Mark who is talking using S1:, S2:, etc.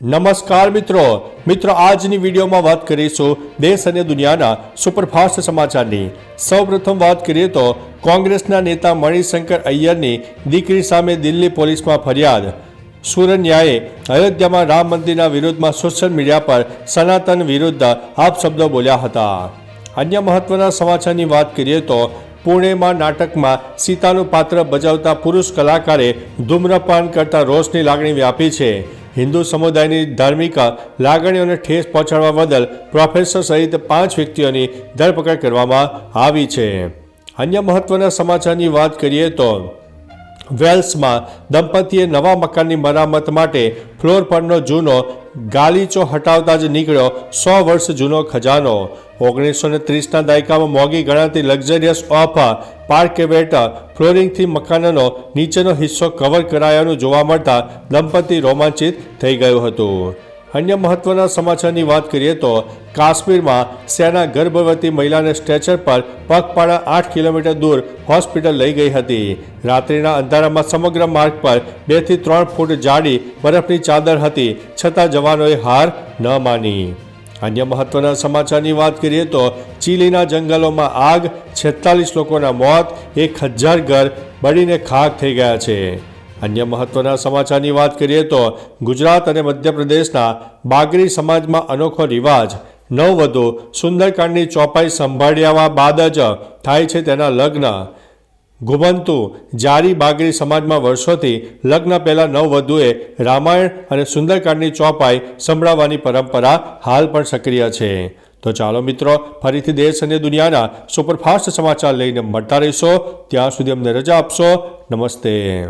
S1: નમસ્કાર મિત્રો. મિત્રો, આજની વિડીયોમાં વાત કરીશું દેશ અને દુનિયાના સુપરફાસ્ટ સમાચારની. સૌપ્રથમ વાત કરીએ તો કોંગ્રેસના નેતા મણિશંકર અય્યરની દીકરી સામે દિલ્હી પોલીસમાં ફરિયાદ. સુરન્યાએ અયોધ્યામાં રામ મંદિરના વિરુદ્ધમાં સોશિયલ મીડિયા પર સનાતન વિરુદ્ધ આપશબ્દો બોલ્યા હતા. અન્ય મહત્વના સમાચારની વાત કરીએ તો પુણેમાં નાટકમાં સીતાનું પાત્ર બજાવતા પુરુષ કલાકારે ધૂમ્રપાન કરતા રોષની લાગણી વ્યાપી છે. હિન્દુ સમુદાયની ધાર્મિક લાગણીઓને ઠેસ પહોંચાડવા બદલ પ્રોફેસર સહિત પાંચ વ્યક્તિઓની ધરપકડ કરવામાં આવી છે. અન્ય મહત્વના સમાચારની વાત કરીએ તો વેલ્સમાં દંપતીએ નવા મકાનની મરામત માટે ફ્લોર પરનો જૂનો ગાલીચો હટાવતા જ નીકળ્યો સો વર્ષ જૂનો ખજાનો. ઓગણીસો ને ત્રીસના દાયકામાં મોંઘી ગણાતી લક્ઝરિયસ ઓફ પાર્કેવેટ ફ્લોરિંગથી મકાનનો નીચેનો હિસ્સો કવર કરાયાનું જોવા મળતા દંપતી રોમાંચિત થઈ ગયું હતું. અન્ય મહત્વના સમાચારની વાત કરીએ તો કાશ્મીરમાં સેના ગર્ભવતી મહિલાને સ્ટ્રેચર પર પગપાળા આઠ કિલોમીટર દૂર હોસ્પિટલ લઈ ગઈ હતી. રાત્રિના અંધારામાં સમગ્ર માર્ગ પર બેથી ત્રણ ફૂટ જાડી બરફની ચાદર હતી, છતાં જવાનોએ હાર ન માની. અન્ય મહત્વના સમાચારની વાત કરીએ તો ચીલીના જંગલોમાં આગ, છેતાલીસ લોકોના મોત, એક હજાર ઘર બળીને ખાક થઈ ગયા છે. અન્ય મહત્વના સમાચારની વાત કરીએ તો ગુજરાત અને મધ્યપ્રદેશના બાગરી સમાજમાં અનોખો રિવાજ. નવવધુ સુંદરકાંડની ચોપાઈ સંભાળ્યા બાદ જ થાય છે તેના લગ્ન. ઘુમંતુ જારી બાગરી સમાજમાં વર્ષોથી લગ્ન પહેલાં નવવધુએ રામાયણ અને સુંદરકાંડની ચોપાઈ સંભળાવવાની પરંપરા હાલ પણ સક્રિય છે. તો ચાલો મિત્રો, ફરીથી દેશ અને દુનિયાના સુપરફાસ્ટ સમાચાર લઈને મળતા રહીશો. ત્યાં સુધી અમને રજા આપશો. નમસ્તે.